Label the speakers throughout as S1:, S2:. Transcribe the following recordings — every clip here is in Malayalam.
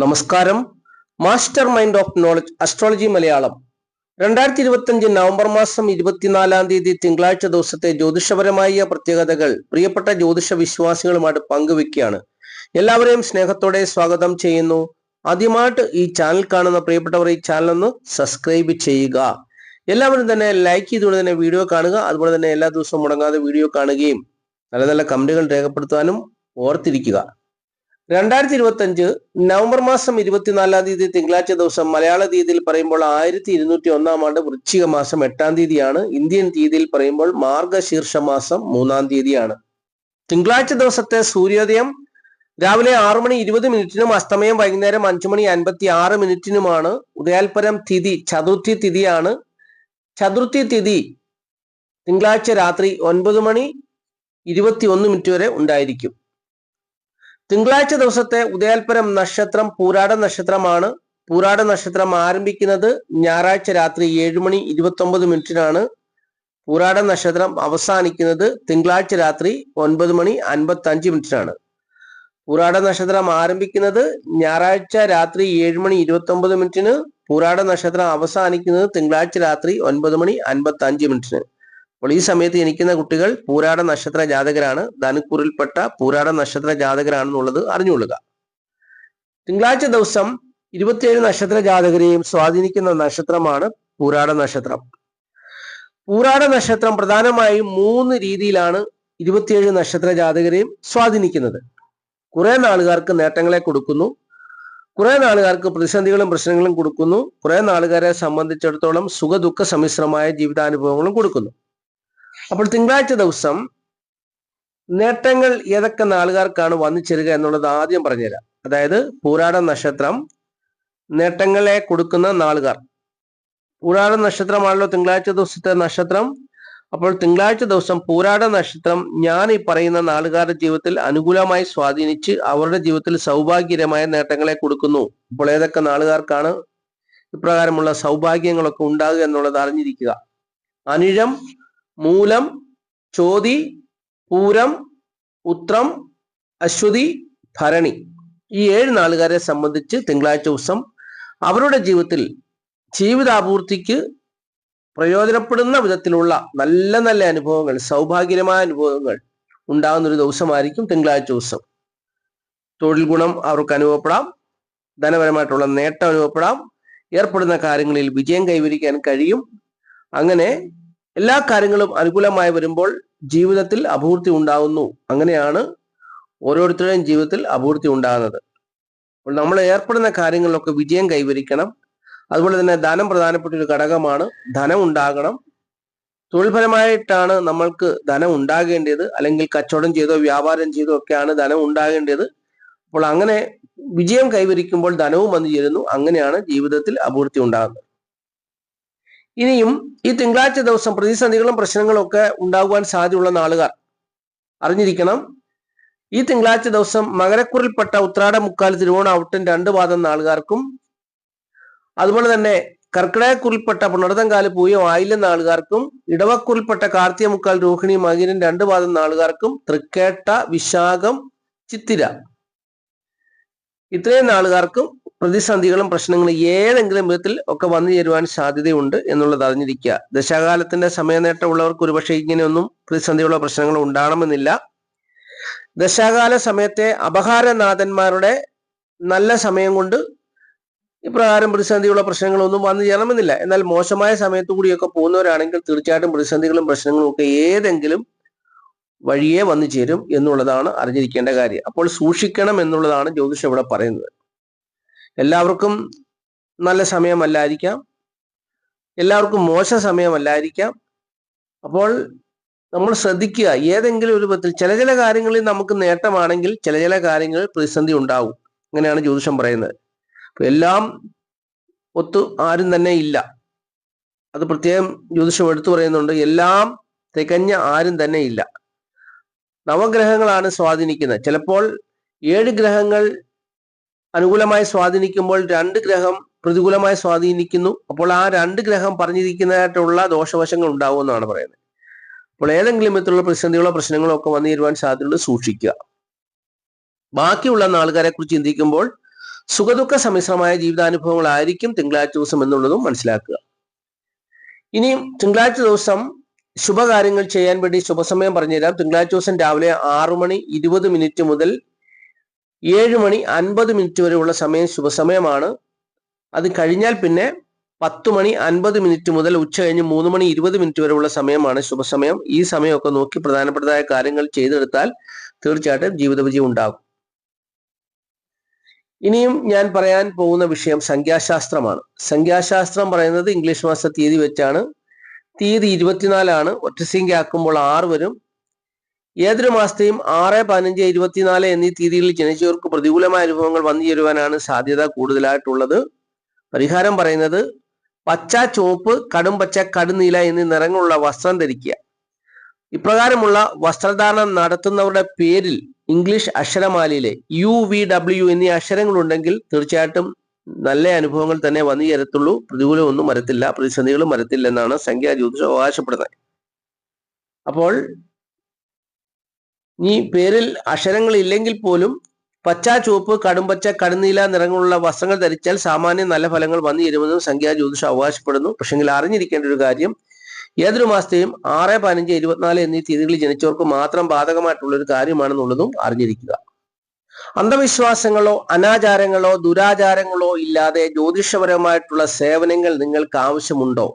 S1: നമസ്കാരം. Master mind of knowledge astrology Malayalam. രണ്ടായിരത്തി ഇരുപത്തിയഞ്ച് നവംബർ മാസം ഇരുപത്തിനാലാം തീയതി തിങ്കളാഴ്ച ദിവസത്തെ ജ്യോതിഷപരമായ പ്രത്യേകതകൾ പ്രിയപ്പെട്ട ജ്യോതിഷ വിശ്വാസികളുമായിട്ട് പങ്കുവെക്കുകയാണ്. എല്ലാവരെയും സ്നേഹത്തോടെ സ്വാഗതം ചെയ്യുന്നു. ആദ്യമായിട്ട് ഈ ചാനൽ കാണുന്ന പ്രിയപ്പെട്ടവർ ഈ ചാനൽ ഒന്ന് സബ്സ്ക്രൈബ് ചെയ്യുക. എല്ലാവരും തന്നെ ലൈക്ക് ചെയ്തുകൊണ്ട് തന്നെ വീഡിയോ കാണുക. അതുപോലെ തന്നെ എല്ലാ ദിവസവും മുടങ്ങാതെ വീഡിയോ കാണുകയും നല്ല നല്ല കമന്റുകൾ രേഖപ്പെടുത്താനും ഓർത്തിരിക്കുക. രണ്ടായിരത്തി ഇരുപത്തി അഞ്ച് നവംബർ മാസം ഇരുപത്തിനാലാം തീയതി തിങ്കളാഴ്ച ദിവസം മലയാള തീയതിയിൽ പറയുമ്പോൾ ആയിരത്തി ഇരുന്നൂറ്റി ഒന്നാം ആണ്ട് വൃശ്ചിക മാസം എട്ടാം തീയതിയാണ്. ഇന്ത്യൻ തീയതിയിൽ പറയുമ്പോൾ മാർഗശീർഷ മാസം മൂന്നാം തീയതിയാണ്. തിങ്കളാഴ്ച ദിവസത്തെ സൂര്യോദയം രാവിലെ ആറു മണി ഇരുപത് മിനിറ്റിനും അസ്തമയം വൈകുന്നേരം അഞ്ചു മണി അൻപത്തി ആറ് മിനിറ്റിനുമാണ്. ഉദയാൽപരം തിഥി ചതുർത്ഥി തിഥിയാണ്. ചതുർത്ഥി തിഥി തിങ്കളാഴ്ച രാത്രി ഒൻപത് മണി ഇരുപത്തി ഒന്ന് മിനിറ്റ് വരെ ഉണ്ടായിരിക്കും. തിങ്കളാഴ്ച ദിവസത്തെ ഉദയാൽപരം നക്ഷത്രം പൂരാട നക്ഷത്രമാണ്. പൂരാട നക്ഷത്രം ആരംഭിക്കുന്നത് ഞായറാഴ്ച രാത്രി ഏഴ് മണി ഇരുപത്തി ഒമ്പത് മിനിറ്റിനാണ്. പൂരാട നക്ഷത്രം അവസാനിക്കുന്നത് തിങ്കളാഴ്ച രാത്രി ഒൻപത് മണി അൻപത്തി അഞ്ച് മിനിറ്റിനാണ്. പൂരാട നക്ഷത്രം ആരംഭിക്കുന്നത് ഞായറാഴ്ച രാത്രി ഏഴ് മണി ഇരുപത്തി ഒമ്പത് മിനിറ്റിന്. പൂരാട നക്ഷത്രം അവസാനിക്കുന്നത് തിങ്കളാഴ്ച രാത്രി ഒൻപത് മണി അൻപത്തി അഞ്ച് മിനിറ്റിന്. അപ്പോൾ ഈ സമയത്ത് ജനിക്കുന്ന കുട്ടികൾ പൂരാട നക്ഷത്ര ജാതകരാണ്. ധനുക്കൂറിൽപ്പെട്ട പൂരാട നക്ഷത്ര ജാതകരാണെന്നുള്ളത് അറിഞ്ഞുകൊള്ളുക. തിങ്കളാഴ്ച ദിവസം ഇരുപത്തിയേഴ് നക്ഷത്ര ജാതകരെയും സ്വാധീനിക്കുന്ന നക്ഷത്രമാണ് പൂരാട നക്ഷത്രം. പൂരാട നക്ഷത്രം പ്രധാനമായും മൂന്ന് രീതിയിലാണ് ഇരുപത്തിയേഴ് നക്ഷത്ര ജാതകരെയും സ്വാധീനിക്കുന്നത്. കുറെ നാളുകാർക്ക് നേട്ടങ്ങളെ കൊടുക്കുന്നു. കുറെ നാളുകാർക്ക് പ്രതിസന്ധികളും പ്രശ്നങ്ങളും കൊടുക്കുന്നു. കുറെ നാളുകാരെ സംബന്ധിച്ചിടത്തോളം സുഖ ദുഃഖ സമ്മിശ്രമായ ജീവിതാനുഭവങ്ങളും കൊടുക്കുന്നു. അപ്പോൾ തിങ്കളാഴ്ച ദിവസം നേട്ടങ്ങൾ ഏതൊക്കെ നാളുകാർക്കാണ് വന്നു ചേരുക എന്നുള്ളത് ആദ്യം പറഞ്ഞുതരാം. അതായത് പൂരാട നക്ഷത്രം നേട്ടങ്ങളെ കൊടുക്കുന്ന നാളുകാർ. പൂരാട നക്ഷത്രമാണല്ലോ തിങ്കളാഴ്ച ദിവസത്തെ നക്ഷത്രം. അപ്പോൾ തിങ്കളാഴ്ച ദിവസം പൂരാട നക്ഷത്രം ഞാൻ ഈ പറയുന്ന നാളുകാരുടെ ജീവിതത്തിൽ അനുകൂലമായി സ്വാധീനിച്ച് അവരുടെ ജീവിതത്തിൽ സൗഭാഗ്യകരമായ നേട്ടങ്ങളെ കൊടുക്കുന്നു. അപ്പോൾ ഏതൊക്കെ നാളുകാർക്കാണ് ഇപ്രകാരമുള്ള സൗഭാഗ്യങ്ങളൊക്കെ ഉണ്ടാകുക എന്നുള്ളത് അറിഞ്ഞിരിക്കുക. അനിഴം മൂലം ചോതി പൂരം ഉത്രം അശ്വതി ഭരണി. ഈ ഏഴ് നാളുകാരെ സംബന്ധിച്ച് തിങ്കളാഴ്ച ദിവസം അവരുടെ ജീവിതത്തിൽ ജീവിതാപൂർത്തിക്ക് പ്രയോജനപ്പെടുന്ന വിധത്തിലുള്ള നല്ല നല്ല അനുഭവങ്ങൾ സൗഭാഗ്യമായ അനുഭവങ്ങൾ ഉണ്ടാകുന്ന ഒരു ദിവസമായിരിക്കും തിങ്കളാഴ്ച ദിവസം. തൊഴിൽ ഗുണം അവർക്ക് അനുഭവപ്പെടാം. ധനപരമായിട്ടുള്ള നേട്ടം അനുഭവപ്പെടാം. ഏർപ്പെടുന്ന കാര്യങ്ങളിൽ വിജയം കൈവരിക്കാൻ കഴിയും. അങ്ങനെ എല്ലാ കാര്യങ്ങളും അനുകൂലമായി വരുമ്പോൾ ജീവിതത്തിൽ അഭിവൃദ്ധി ഉണ്ടാകുന്നു അങ്ങനെയാണ് ഓരോരുത്തരുടെയും ജീവിതത്തിൽ അഭിവൃദ്ധി ഉണ്ടാകുന്നത്. അപ്പോൾ നമ്മൾ ഏർപ്പെടുന്ന കാര്യങ്ങളിലൊക്കെ വിജയം കൈവരിക്കണം. അതുപോലെ തന്നെ ധനം പ്രധാനപ്പെട്ട ഒരു ഘടകമാണ് ധനം ഉണ്ടാകണം. തൊഴിൽപരമായിട്ടാണ് നമ്മൾക്ക് ധനം ഉണ്ടാകേണ്ടത്. അല്ലെങ്കിൽ കച്ചവടം ചെയ്തോ വ്യാപാരം ചെയ്തോ ഒക്കെയാണ് ധനം ഉണ്ടാകേണ്ടത്. അപ്പോൾ അങ്ങനെ വിജയം കൈവരിക്കുമ്പോൾ ധനവും വന്നു ചേരുന്നു. അങ്ങനെയാണ് ജീവിതത്തിൽ അഭിവൃദ്ധി ഉണ്ടാകുന്നത്. ഇനിയും ഈ തിങ്കളാഴ്ച ദിവസം പ്രതിസന്ധികളും പ്രശ്നങ്ങളും ഒക്കെ ഉണ്ടാകുവാൻ സാധ്യതയുള്ള നാളുകാർ. അറിഞ്ഞിരിക്കണം ഈ തിങ്കളാഴ്ച ദിവസം മകരക്കുറിൽപ്പെട്ട ഉത്രാട മുക്കാൽ തിരുവോണ ഔട്ടൻ രണ്ട് പാദം നാളുകാർക്കും അതുപോലെ തന്നെ കർക്കിടകക്കുറിൽപ്പെട്ട പുണർതങ്കാൽ പൂയം ആയില്യം നാളുകാർക്കും ഇടവക്കുറിൽപ്പെട്ട കാർത്തിക മുക്കാൽ രോഹിണി മകിരൻ രണ്ട് പാദം നാളുകാർക്കും തൃക്കേട്ട വിശാഖം ചിത്തിര. ഇത്രയും നാളുകാർക്കും പ്രതിസന്ധികളും പ്രശ്നങ്ങളും ഏതെങ്കിലും വിധത്തിൽ ഒക്കെ വന്നു ചേരുവാൻ സാധ്യതയുണ്ട് എന്നുള്ളത് അറിഞ്ഞിരിക്കുക. ദശാകാലത്തിന്റെ സമയനേട്ടമുള്ളവർക്ക് ഒരുപക്ഷെ ഇങ്ങനെയൊന്നും പ്രതിസന്ധിയുള്ള പ്രശ്നങ്ങളോ ഉണ്ടാകണമെന്നില്ല ദശാകാല സമയത്തെ അപഹാരനാഥന്മാരുടെ നല്ല സമയം കൊണ്ട് ഇപ്രകാരം പ്രതിസന്ധിയുള്ള പ്രശ്നങ്ങളൊന്നും വന്നു ചേരണമെന്നില്ല. എന്നാൽ മോശമായ സമയത്തു കൂടിയൊക്കെ പോകുന്നവരാണെങ്കിൽ തീർച്ചയായിട്ടും പ്രതിസന്ധികളും പ്രശ്നങ്ങളും ഒക്കെ ഏതെങ്കിലും വഴിയേ വന്നു ചേരും എന്നുള്ളതാണ് അറിഞ്ഞിരിക്കേണ്ട കാര്യം. അപ്പോൾ സൂക്ഷിക്കണം എന്നുള്ളതാണ് ജ്യോതിഷം ഇവിടെ പറയുന്നത്. എല്ലാവർക്കും നല്ല സമയമല്ലായിരിക്കാം. എല്ലാവർക്കും മോശ സമയമല്ലായിരിക്കാം. അപ്പോൾ നമ്മൾ ശ്രദ്ധിക്കുക ഏതെങ്കിലും ഒരു വിധത്തിൽ ചില ചില കാര്യങ്ങളിൽ നമുക്ക് നേട്ടമാണെങ്കിൽ ചില ചില കാര്യങ്ങളിൽ പ്രതിസന്ധി ഉണ്ടാവും. അങ്ങനെയാണ് ജ്യോതിഷം പറയുന്നത്. അപ്പൊ എല്ലാം ഒത്തു ആരും തന്നെ ഇല്ല. അത് പ്രത്യേകം ജ്യോതിഷം എടുത്തു പറയുന്നുണ്ട് എല്ലാം തികഞ്ഞ ആരും തന്നെ ഇല്ല. നവഗ്രഹങ്ങളാണ് സ്വാധീനിക്കുന്നത്. ചിലപ്പോൾ ഏഴ് ഗ്രഹങ്ങൾ അനുകൂലമായി സ്വാധീനിക്കുമ്പോൾ രണ്ട് ഗ്രഹം പ്രതികൂലമായി സ്വാധീനിക്കുന്നു. അപ്പോൾ ആ രണ്ട് ഗ്രഹം പറഞ്ഞിരിക്കുന്നതായിട്ടുള്ള ദോഷവശങ്ങൾ ഉണ്ടാവും എന്നാണ് പറയുന്നത്. അപ്പോൾ ഏതെങ്കിലും വിധത്തിലുള്ള പ്രതിസന്ധികളോ പ്രശ്നങ്ങളോ ഒക്കെ വന്നു തരുവാൻ സാധ്യതയുണ്ട് സൂക്ഷിക്കുക. ബാക്കിയുള്ള നാളുകാരെ കുറിച്ച് ചിന്തിക്കുമ്പോൾ സുഖദുഃഖ സമ്മിശ്രമായ ജീവിതാനുഭവങ്ങളായിരിക്കും തിങ്കളാഴ്ച ദിവസം എന്നുള്ളതും മനസ്സിലാക്കുക. ഇനിയും തിങ്കളാഴ്ച ദിവസം ശുഭകാര്യങ്ങൾ ചെയ്യാൻ വേണ്ടി ശുഭസമയം പറഞ്ഞുതരാം. തിങ്കളാഴ്ച ദിവസം രാവിലെ ആറു മണി ഇരുപത് മിനിറ്റ് മുതൽ ഏഴ് മണി അൻപത് മിനിറ്റ് വരെയുള്ള സമയം ശുഭസമയമാണ്. അത് കഴിഞ്ഞാൽ പിന്നെ പത്ത് മണി അൻപത് മിനിറ്റ് മുതൽ ഉച്ച കഴിഞ്ഞ് മൂന്ന് മണി ഇരുപത് മിനിറ്റ് വരെയുള്ള സമയമാണ് ശുഭസമയം. ഈ സമയമൊക്കെ നോക്കി പ്രധാനപ്പെട്ടതായ കാര്യങ്ങൾ ചെയ്തെടുത്താൽ തീർച്ചയായിട്ടും ജീവിതവിജയം ഉണ്ടാകും. ഇനിയും ഞാൻ പറയാൻ പോകുന്ന വിഷയം സംഖ്യാശാസ്ത്രമാണ്. സംഖ്യാശാസ്ത്രം പറയുന്നത് ഇംഗ്ലീഷ് മാസ തീയതി വെച്ചാണ്. തീയതി ഇരുപത്തിനാലാണ്. ഒറ്റസംഖ്യ ആക്കുമ്പോൾ ആറ് വരും. ഏതൊരു മാസത്തെയും ആറ് പതിനഞ്ച് ഇരുപത്തിനാല് എന്നീ തീയതികളിൽ ജനിച്ചവർക്ക് പ്രതികൂലമായ അനുഭവങ്ങൾ വന്നു ചേരുവാനാണ് സാധ്യത കൂടുതലായിട്ടുള്ളത്. പരിഹാരം പറയുന്നത് പച്ച ചുവപ്പ് കടും പച്ച കടുനീല എന്നീ നിറങ്ങളുള്ള വസ്ത്രം ധരിക്കുക. ഇപ്രകാരമുള്ള വസ്ത്രധാരണം നടത്തുന്നവരുടെ പേരിൽ ഇംഗ്ലീഷ് അക്ഷരമാലയിലെ യു വി ഡബ്ല്യു എന്നീ അക്ഷരങ്ങൾ ഉണ്ടെങ്കിൽ തീർച്ചയായിട്ടും നല്ല അനുഭവങ്ങൾ തന്നെ വന്നു ചേരത്തുള്ളൂ. പ്രതികൂലമൊന്നും വരത്തില്ല. പ്രതിസന്ധികളും വരത്തില്ലെന്നാണ് സംഖ്യാ ജ്യോതിഷം അവകാശപ്പെടുന്നത്. അപ്പോൾ ഈ പേരിൽ അക്ഷരങ്ങൾ ഇല്ലെങ്കിൽ പോലും പച്ച ചുവപ്പ് കടുംപച്ച കടുനീല നിറങ്ങളുള്ള വസ്ത്രങ്ങൾ ധരിച്ചാൽ സാമാന്യം നല്ല ഫലങ്ങൾ വന്നു ചേരുമെന്നും സംഖ്യാ ജ്യോതിഷം അവകാശപ്പെടുന്നു. പക്ഷെങ്കിൽ അറിഞ്ഞിരിക്കേണ്ട ഒരു കാര്യം ഏതൊരു മാസത്തെയും ആറ് പതിനഞ്ച് ഇരുപത്തിനാല് എന്നീ തീയതികളിൽ ജനിച്ചവർക്ക് മാത്രം ബാധകമായിട്ടുള്ള ഒരു കാര്യമാണെന്നുള്ളതും അറിഞ്ഞിരിക്കുക. അന്ധവിശ്വാസങ്ങളോ അനാചാരങ്ങളോ ദുരാചാരങ്ങളോ ഇല്ലാതെ ജ്യോതിഷപരമായിട്ടുള്ള സേവനങ്ങൾ നിങ്ങൾക്ക് ആവശ്യമുണ്ടോ?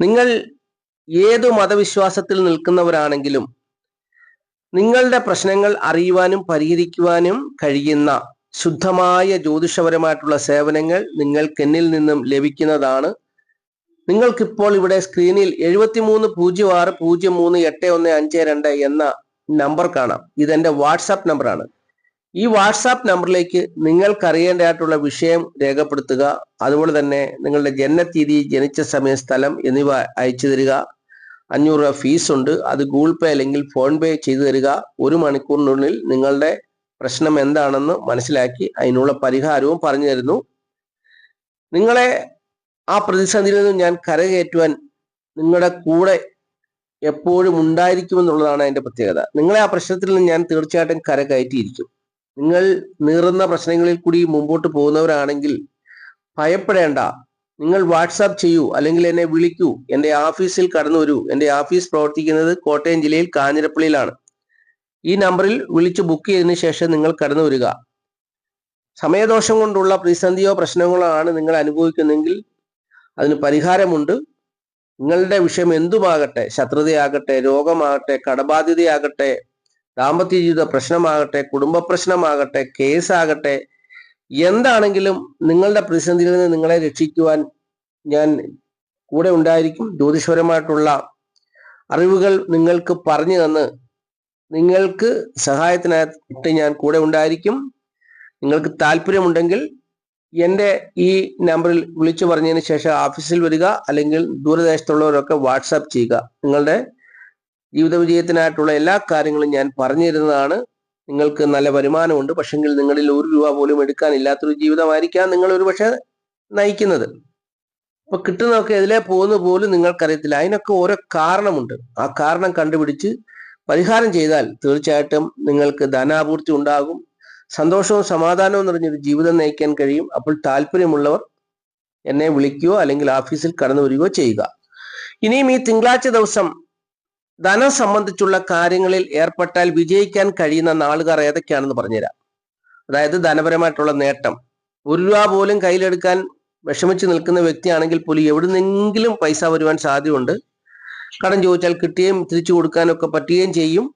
S1: നിങ്ങൾ ഏതു മതവിശ്വാസത്തിൽ നിൽക്കുന്നവരാണെങ്കിലും നിങ്ങളുടെ പ്രശ്നങ്ങൾ അറിയുവാനും പരിഹരിക്കുവാനും കഴിയുന്ന ശുദ്ധമായ ജ്യോതിഷപരമായിട്ടുള്ള സേവനങ്ങൾ നിങ്ങൾക്ക് എന്നിൽ നിന്നും ലഭിക്കുന്നതാണ്. നിങ്ങൾക്കിപ്പോൾ ഇവിടെ സ്ക്രീനിൽ എഴുപത്തിമൂന്ന് പൂജ്യം ആറ് പൂജ്യം മൂന്ന് എട്ട് ഒന്ന് അഞ്ച് രണ്ട് എന്ന നമ്പർ കാണാം. ഇതെന്റെ വാട്സാപ്പ് നമ്പറാണ് ഈ വാട്സാപ്പ് നമ്പറിലേക്ക് നിങ്ങൾക്ക് അറിയേണ്ടതായിട്ടുള്ള വിഷയം രേഖപ്പെടുത്തുക. അതുപോലെ തന്നെ നിങ്ങളുടെ ജനനത്തീയതി ജനിച്ച സമയം സ്ഥലം എന്നിവ അയച്ചു തരിക. അഞ്ഞൂറ് രൂപ ഫീസ് ഉണ്ട് അത് ഗൂഗിൾ പേ അല്ലെങ്കിൽ ഫോൺ പേ ചെയ്തു തരിക. ഒരു മണിക്കൂറിനുള്ളിൽ നിങ്ങളുടെ പ്രശ്നം എന്താണെന്ന് മനസ്സിലാക്കി അതിനുള്ള പരിഹാരവും പറഞ്ഞു തരുന്നു. നിങ്ങളെ ആ പ്രതിസന്ധിയിൽ നിന്നും ഞാൻ കരകയറ്റുവാൻ നിങ്ങളുടെ കൂടെ എപ്പോഴും ഉണ്ടായിരിക്കുമെന്നുള്ളതാണ് അതിന്റെ പ്രത്യേകത. നിങ്ങളെ ആ പ്രശ്നത്തിൽ നിന്ന് ഞാൻ തീർച്ചയായിട്ടും കരകയറ്റിയിരിക്കും. നിങ്ങൾ നീറുന്ന പ്രശ്നങ്ങളിൽ കൂടി മുമ്പോട്ട് പോകുന്നവരാണെങ്കിൽ ഭയപ്പെടേണ്ട. നിങ്ങൾ വാട്സാപ്പ് ചെയ്യൂ അല്ലെങ്കിൽ എന്നെ വിളിക്കൂ. എന്റെ ഓഫീസിൽ കടന്നു വരൂ. എന്റെ ഓഫീസ് പ്രവർത്തിക്കുന്നത് കോട്ടയം ജില്ലയിൽ കാഞ്ഞിരപ്പള്ളിയിലാണ്. ഈ നമ്പറിൽ വിളിച്ച് ബുക്ക് ചെയ്തതിനു ശേഷം നിങ്ങൾ കടന്നു വരിക. സമയദോഷം കൊണ്ടുള്ള പ്രതിസന്ധിയോ പ്രശ്നങ്ങളോ ആണ് നിങ്ങൾ അനുഭവിക്കുന്നെങ്കിൽ അതിന് പരിഹാരമുണ്ട്. നിങ്ങളുടെ വിഷയം എന്തുമാകട്ടെ ശത്രുതയാകട്ടെ രോഗമാകട്ടെ കടബാധ്യതയാകട്ടെ ദാമ്പത്യ ജീവിത പ്രശ്നമാകട്ടെ കുടുംബ പ്രശ്നമാകട്ടെ കേസാകട്ടെ എന്താണെങ്കിലും നിങ്ങളുടെ പ്രതിസന്ധിയിൽ നിന്ന് നിങ്ങളെ രക്ഷിക്കുവാൻ ഞാൻ കൂടെ ഉണ്ടായിരിക്കും. ജ്യോതിഷപരമായിട്ടുള്ള അറിവുകൾ നിങ്ങൾക്ക് പറഞ്ഞു തന്ന് നിങ്ങൾക്ക് സഹായത്തിനായിട്ട് ഞാൻ കൂടെ ഉണ്ടായിരിക്കും. നിങ്ങൾക്ക് താല്പര്യമുണ്ടെങ്കിൽ എന്റെ ഈ നമ്പറിൽ വിളിച്ചു പറഞ്ഞതിന് ശേഷം ഓഫീസിൽ വരിക അല്ലെങ്കിൽ ദൂരദേശത്തുള്ളവരൊക്കെ വാട്സാപ്പ് ചെയ്യുക. നിങ്ങളുടെ ജീവിത വിജയത്തിനായിട്ടുള്ള എല്ലാ കാര്യങ്ങളും ഞാൻ പറഞ്ഞു തരുന്നതാണ്. നിങ്ങൾക്ക് നല്ല വരുമാനമുണ്ട്. പക്ഷെങ്കിൽ നിങ്ങളിൽ ഒരു രൂപ പോലും എടുക്കാനില്ലാത്തൊരു ജീവിതമായിരിക്കാം നിങ്ങൾ ഒരു പക്ഷേ നയിക്കുന്നത്. അപ്പൊ കിട്ടുന്നതൊക്കെ എതിലേ പോകുന്ന പോലും നിങ്ങൾക്കറിയത്തില്ല. അതിനൊക്കെ ഓരോ കാരണമുണ്ട്. ആ കാരണം കണ്ടുപിടിച്ച് പരിഹാരം ചെയ്താൽ തീർച്ചയായിട്ടും നിങ്ങൾക്ക് ധനാപൂർത്തി ഉണ്ടാകും. സന്തോഷവും സമാധാനവും നിറഞ്ഞൊരു ജീവിതം നയിക്കാൻ കഴിയും. അപ്പോൾ താല്പര്യമുള്ളവർ എന്നെ വിളിക്കുകയോ അല്ലെങ്കിൽ ഓഫീസിൽ കടന്നു വരികയോ ചെയ്യുക. ഇനിയും ഈ തിങ്കളാഴ്ച ദിവസം ധനം സംബന്ധിച്ചുള്ള കാര്യങ്ങളിൽ ഏർപ്പെട്ടാൽ വിജയിക്കാൻ കഴിയുന്ന നാളുകാർ ഏതൊക്കെയാണെന്ന് പറഞ്ഞുതരാം. അതായത് ധനപരമായിട്ടുള്ള നേട്ടം. ഒരു രൂപ പോലും കയ്യിലെടുക്കാൻ വിഷമിച്ച് നിൽക്കുന്ന വ്യക്തിയാണെങ്കിൽ പോലും എവിടുന്നെങ്കിലും പൈസ വരുവാൻ സാധ്യതയുണ്ട്. കടം ചോദിച്ചാൽ കിട്ടുകയും തിരിച്ചു കൊടുക്കാനൊക്കെ പറ്റുകയും ചെയ്യും.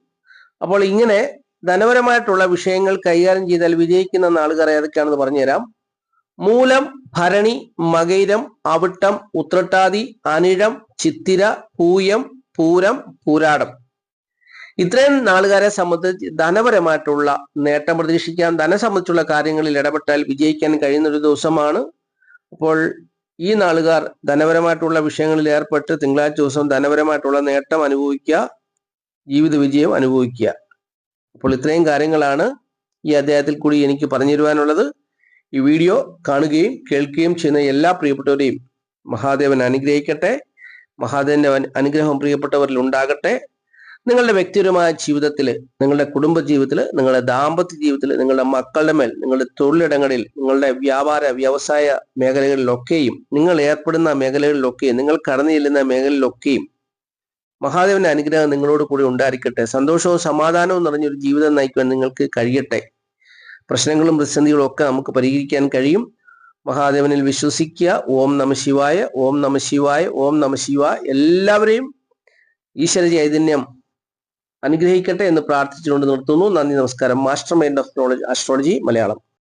S1: അപ്പോൾ ഇങ്ങനെ ധനപരമായിട്ടുള്ള വിഷയങ്ങൾ കൈകാര്യം ചെയ്താൽ വിജയിക്കുന്ന നാളുകാർ ഏതൊക്കെയാണെന്ന് പറഞ്ഞുതരാം. മൂലം ഭരണി മകൈരം അവിട്ടം ഉത്രട്ടാതി അനിഴം ചിത്തിര പൂയം പൂരം പൂരാടം. ഇത്രയും നാളുകാരെ സംബന്ധിച്ച് ധനപരമായിട്ടുള്ള നേട്ടം പ്രതീക്ഷിക്കാൻ ധനം സംബന്ധിച്ചുള്ള കാര്യങ്ങളിൽ ഇടപെട്ടാൽ വിജയിക്കാൻ കഴിയുന്ന ഒരു ദിവസമാണ്. അപ്പോൾ ഈ നാളുകാർ ധനപരമായിട്ടുള്ള വിഷയങ്ങളിൽ ഏർപ്പെട്ട് തിങ്കളാഴ്ച ദിവസം ധനപരമായിട്ടുള്ള നേട്ടം അനുഭവിക്കുക ജീവിത വിജയം അനുഭവിക്കുക. അപ്പോൾ ഇത്രയും കാര്യങ്ങളാണ് ഈ അദ്ദേഹത്തിൽ കൂടി എനിക്ക് പറഞ്ഞു തരുവാനുള്ളത് ഈ വീഡിയോ കാണുകയും കേൾക്കുകയും ചെയ്യുന്ന എല്ലാ പ്രിയപ്പെട്ടവരെയും മഹാദേവൻ അനുഗ്രഹിക്കട്ടെ. മഹാദേവന്റെ അനുഗ്രഹം പ്രിയപ്പെട്ടവരിൽ ഉണ്ടാകട്ടെ. നിങ്ങളുടെ വ്യക്തിപരമായ ജീവിതത്തിൽ നിങ്ങളുടെ കുടുംബ ജീവിതത്തിൽ നിങ്ങളുടെ ദാമ്പത്യ ജീവിതത്തിൽ നിങ്ങളുടെ മക്കളുടെ മേൽ നിങ്ങളുടെ തൊഴിലിടങ്ങളിൽ നിങ്ങളുടെ വ്യാപാര വ്യവസായ മേഖലകളിലൊക്കെയും നിങ്ങൾ ഏർപ്പെടുന്ന മേഖലകളിലൊക്കെയും നിങ്ങൾ കടന്നു ചെല്ലുന്ന മേഖലകളിലൊക്കെയും മഹാദേവന്റെ അനുഗ്രഹം നിങ്ങളോട് കൂടി ഉണ്ടായിരിക്കട്ടെ. സന്തോഷവും സമാധാനവും നിറഞ്ഞൊരു ജീവിതം നയിക്കുവാൻ നിങ്ങൾക്ക് കഴിയട്ടെ. പ്രശ്നങ്ങളും പ്രതിസന്ധികളും ഒക്കെ നമുക്ക് പരിഹരിക്കാൻ കഴിയും. മഹാദേവനിൽ വിശ്വസിക്കുക. ഓം നമ ശിവായ ഓം നമ ശിവായ ഓം നമ എല്ലാവരെയും ഈശ്വര ചൈതന്യം അനുഗ്രഹിക്കട്ടെ എന്ന് പ്രാർത്ഥിച്ചുകൊണ്ട് നിർത്തുന്നു. നന്ദി നമസ്കാരം. Master mind of knowledge astrology Malayalam.